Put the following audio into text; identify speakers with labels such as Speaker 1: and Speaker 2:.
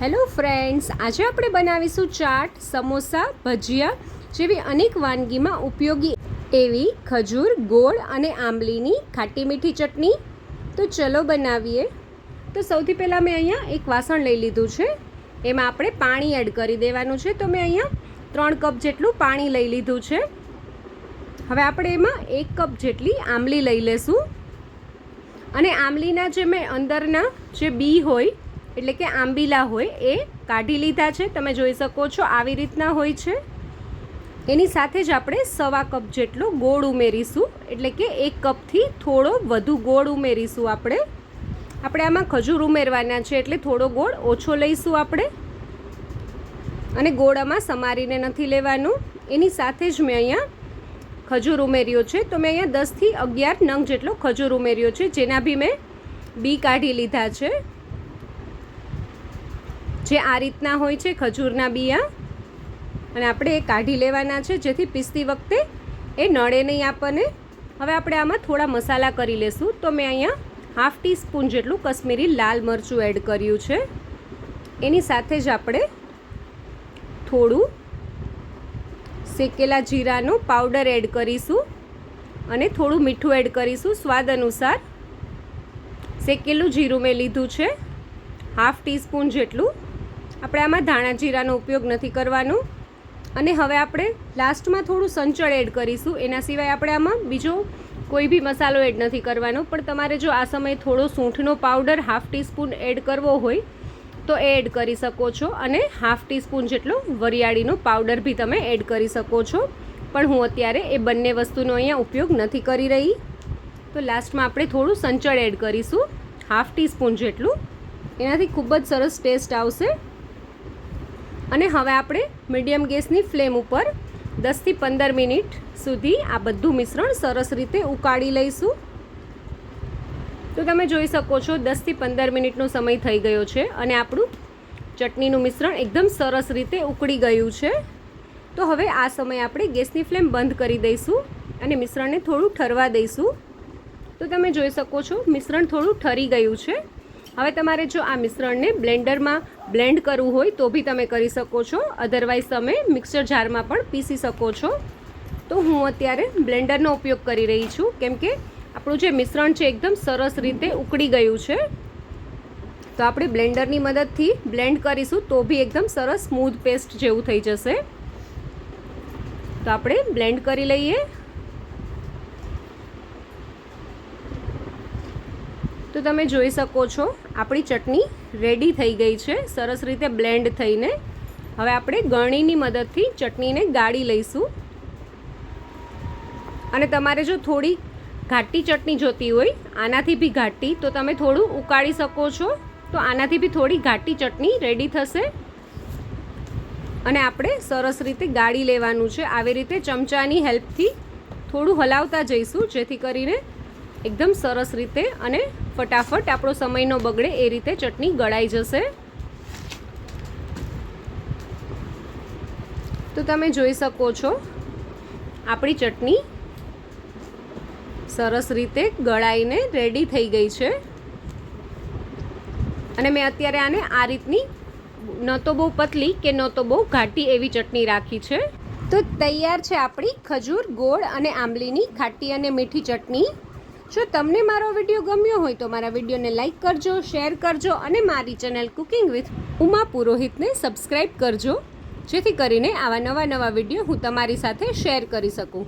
Speaker 1: Hello friends, આજે આપણે બનાવીશું ચાટ, સમોસા, ભજીયા જેવી અનેક વાનગીમાં ઉપયોગી એવી ખજૂર, ગોળ અને આંબલીની ખાટી મીઠી ચટણી. તો ચલો બનાવીએ. તો સૌથી પહેલાં મેં અહીંયા એક વાસણ લઈ લીધું છે. એમાં આપણે પાણી એડ કરી દેવાનું છે. તો મેં અહીંયા ત્રણ કપ જેટલું પાણી લઈ લીધું છે. હવે આપણે એમાં એક કપ જેટલી આંબલી લઈ લેશું. અને આંબલીના જે મેં અંદરના જે બી હોય એટલે કે આંબીલા હોય એ કાઢી લીધા છે. તમે જોઈ શકો છો આવી રીતના હોય છે. એની સાથે જ આપણે સવા કપ જેટલો ગોળ ઉમેરીશું. એટલે કે એક કપથી થોડો વધુ ગોળ ઉમેરીશું આપણે. આપણે આમાં ખજૂર ઉમેરવાના છે એટલે થોડો ગોળ ઓછો લઈશું આપણે. અને ગોળ આમાં સમારીને નથી લેવાનું. એની સાથે જ મેં અહીંયા ખજૂર ઉમેર્યો છે. તો મેં અહીંયા દસથી અગિયાર નંગ જેટલો ખજૂર ઉમેર્યો છે. જેના બી મેં બી કાઢી લીધા છે. જે આ રીતના હોય છે ખજૂરના બિયા. અને આપણે એ કાઢી લેવાના છે, જેથી પીસતી વખતે એ નળે નહીં આપણને. હવે આપણે આમાં થોડા મસાલા કરી લેશું. તો મેં અહીંયા હાફ ટી સ્પૂન જેટલું કશ્મીરી લાલ મરચું એડ કર્યું છે. એની સાથે જ આપણે થોડું શેકેલા જીરાનો પાવડર એડ કરીશું અને થોડું મીઠું એડ કરીશું. સ્વાદ અનુસાર શેકેલું જીરું મેં લીધું છે. હાફ ટીસ્પૂન જેટલું આપણે આમાં ધાણા જીરાનો ઉપયોગ નથી કરવાનો. અને હવે આપણે લાસ્ટમાં થોડું સંચળ એડ કરીશું. એના સિવાય આપણે આમાં બીજો કોઈ બી મસાલો એડ નથી કરવાનો. પણ તમારે જો આ સમયે થોડો સૂંઠનો પાવડર હાફ ટીસ્પૂન એડ કરવો હોય, તો એ એડ કરી શકો છો. અને હાફ ટીસ્પૂન જેટલો વરિયાળીનો પાવડર બી તમે એડ કરી શકો છો. પણ હું અત્યારે એ બંને વસ્તુનો અહીંયા ઉપયોગ નથી કરી રહી. તો લાસ્ટમાં આપણે થોડું સંચળ એડ કરીશું. હાફ ટીસ્પૂન જેટલું. એનાથી ખૂબ જ સરસ ટેસ્ટ આવશે. અને હવે આપણે મીડિયમ ગેસની ફ્લેમ ઉપર દસથી પંદર મિનિટ સુધી આ બધું મિશ્રણ સરસ રીતે ઉકાળી લઈશું. તો તમે જોઈ શકો છો દસથી પંદર મિનિટનો સમય થઈ ગયો છે અને આપણું ચટણીનું મિશ્રણ એકદમ સરસ રીતે ઉકળી ગયું છે. તો હવે આ સમયે આપણે ગેસની ફ્લેમ બંધ કરી દઈશું અને મિશ્રણને થોડું ઠરવા દઈશું. તો તમે જોઈ શકો છો મિશ્રણ થોડું ઠરી ગયું છે. હવે તમારે જો આ મિશ્રણને બ્લેન્ડરમાં બ્લેન્ડ કરવું હોય તો બી તમે કરી શકો છો. અધરવાઇઝ તમે મિક્સર જારમાં પણ પીસી શકો છો. તો હું અત્યારે બ્લેન્ડરનો ઉપયોગ કરી રહી છું. કેમ કે આપણું જે મિશ્રણ છે એકદમ સરસ રીતે ઉકળી ગયું છે. તો આપણે બ્લેન્ડરની મદદથી બ્લેન્ડ કરીશું તો બી એકદમ સરસ સ્મૂધ પેસ્ટ જેવું થઈ જશે. તો આપણે બ્લેન્ડ કરી લઈએ. તો તમે જોઈ શકો છો, આપણી ચટણી રેડી થઈ ગઈ છે, સરસ રીતે બ્લેન્ડ થઈને. હવે આપણે ગળણીની મદદથી ચટણીને ગાળી લઈશું. અને તમારે જો થોડી ઘાટી ચટણી જોતી હોય, આનાથી બી ઘાટી, તો તમે થોડું ઉકાળી શકો છો, તો આનાથી બી થોડી ઘાટી ચટણી રેડી થશે. અને આપણે સરસ રીતે ગાળી લેવાનું છે. આવી રીતે ચમચાની હેલ્પથી થોડું હલાવતા જઈશું, જેથી કરીને એકદમ સરસ રીતે અને ફટાફટ આપણો સમય ન બગડે એ રીતે ચટણી ગળાઈ જશે. તો તમે જોઈ શકો છો, આપણી ચટણી સરસ રીતે ગળાઈને રેડી થઈ ગઈ છે. અને મેં અત્યારે આને આ રીતની ન તો બહુ પતલી કે ન તો બહુ ઘાટી એવી ચટણી રાખી છે. તો તૈયાર છે આપણી ખજૂર, ગોળ અને આંબલીની ખાટી અને મીઠી ચટણી. જો તમને મારો વીડિયો ગમ્યો હોય તો મારા વિડીયોને લાઇક કરજો, શેર કરજો અને મારી ચેનલ કુકિંગ વિથ ઉમા પુરોહિતને સબસ્ક્રાઈબ કરજો, જેથી કરીને આવા નવા નવા વીડિયો હું તમારી સાથે શેર કરી શકું.